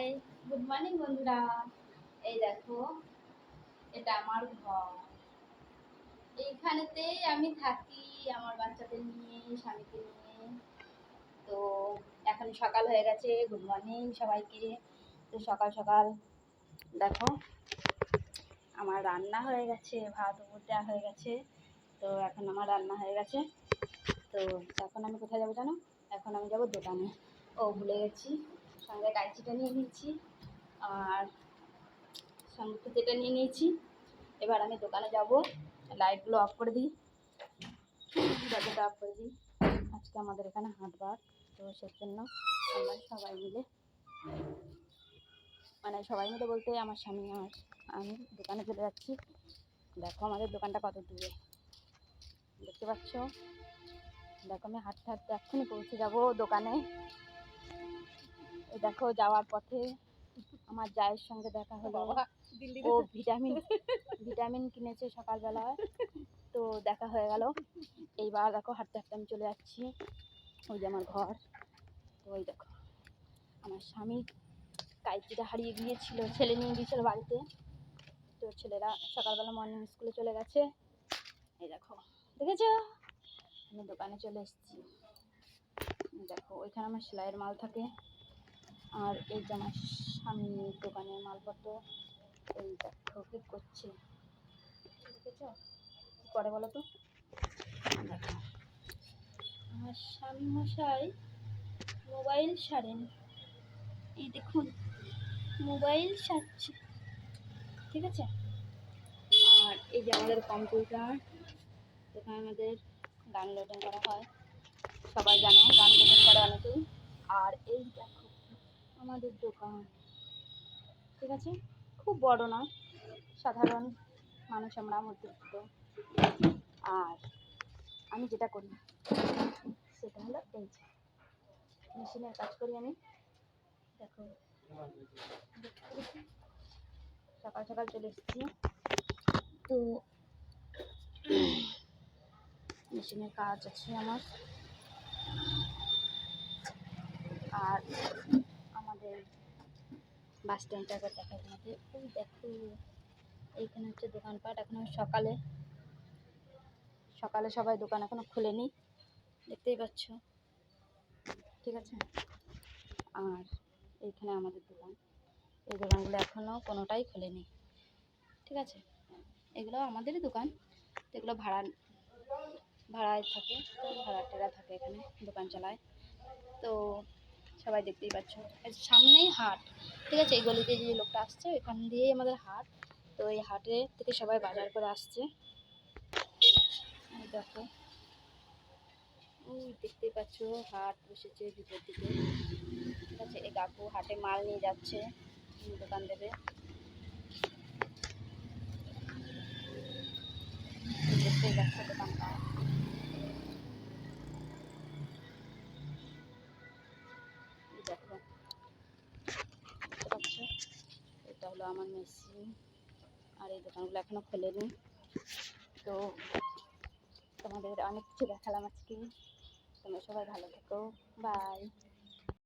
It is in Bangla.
হাই গুড মর্নিং বন্ধুরা। এই দেখো, এটা আমার ঘর। এইখানেতেই আমি থাকি আমার বাচ্চাদের নিয়ে, স্বামীকে নিয়ে। তো এখন সকাল হয়ে গেছে গুড মর্নিং সবাইকে। তো সকাল সকাল দেখো, আমার রান্না হয়ে গেছে, ভাত উপর দেওয়া হয়ে গেছে। তো এখন আমার রান্না হয়ে গেছে। তো এখন আমি কোথায় যাব জানো? এখন আমি যাব দোকানে। ও ভুলে গেছি। সঙ্গে কাইচিটা নিয়ে নিয়েছি আর সঙ্গে যেটা নিয়ে নিয়েছি। এবার আমি দোকানে যাব লাইটগুলো অফ করে দিই। দরজাটা অফ করে দিই। আজকে আমাদের এখানে হাটবার তো সেই জন্য আমরা সবাই মিলে মানে সবাই মিলে বলতে আমার স্বামী, আমার আমি দোকানে চলে যাচ্ছি। দেখো আমাদের দোকানটা কত দূরে। দেখতে পাচ্ছ? দেখো আমি হাঁটতে হাঁটতে এক্ষুনি পৌঁছে যাব দোকানে। দেখো যাওয়ার পথে আমার জায়ের সঙ্গে দেখা হলো। ও ভিটামিন ভিটামিন কিনেছে সকালবেলায়। তো দেখা হয়ে গেল। এইবার দেখো হাঁটতে হাঁটতে আমি চলে যাচ্ছি। ওই যে আমার ঘর। তো ওই দেখো আমার স্বামী কাইচিটা হারিয়ে গিয়েছিল ছেলে নিয়ে গিয়েছিল বাড়িতে। তো ছেলেরা সকালবেলা মর্নিং স্কুলে চলে গেছে। এই দেখো দেখেছ? আমি দোকানে চলে এসেছি। দেখো ওইখানে আমার সেলাইয়ের মাল থাকে। আর এই যে আমার স্বামীর দোকানের মালপত্র, এই দেখো কি করছে। কি করে বলো তো? দেখো আমার স্বামী মশাই মোবাইল সারেন। এই দেখুন, মোবাইল সারছে। ঠিক আছে? আর এই যে আমাদের কম্পিউটার এখানে আমাদের গান লোডিং করা হয়, সবাই জানো, গান লোডিং করে অনেকেই। আর এই দেখো আমাদের দোকান। ঠিক আছে? খুব বড় নয়, সাধারণ মানুষ আমরা মধ্যবিত্ত। আর আমি যেটা করি, সেটা হলো এই যে, মেশিনের কাজ করি আমি। দেখো, সকাল সকাল চলে এসেছি। তো, মেশিনের কাজ আছে আমার। আর বাস স্ট্যান্ডটা একবার দেখা তোমাদের ওই দেখো, এইখানে হচ্ছে দোকানপাট। এখন সকালে সকালে সবাই দোকান এখনও খুলেনি। দেখতেই পাচ্ছ। ঠিক আছে? আর এইখানে আমাদের দোকান। এই দোকানগুলো এখনও কোনোটাই খোলেনি। ঠিক আছে? এগুলো আমাদেরই দোকান। এগুলো ভাড়া, ভাড়ায় থাকে। ভাড়া টেরা থাকে এখানে দোকান চালায়। তো সবাই দেখতেই পাচ্ছ। সামনেই হাট, ঠিক আছে? এই গলিতে যে লোকটা আসছে এখান দিয়েই আমাদের হাট। তো এই হাটে থেকে সবাই বাজার করে আসছে। দেখো। দেখতেই পাচ্ছ, হাট বসেছে ভিতর দিকে। ঠিক আছে? এই কাকু হাটে মাল নিয়ে যাচ্ছে দোকান দেবে। দেখতেই পাচ্ছ দোকানটা। হলো আমার মেশিন আর এই দোকানগুলো এখনও খোলেনি। তো তোমাদের অনেক কিছু দেখালাম আজকে। তোমরা সবাই ভালো থেকো। বাই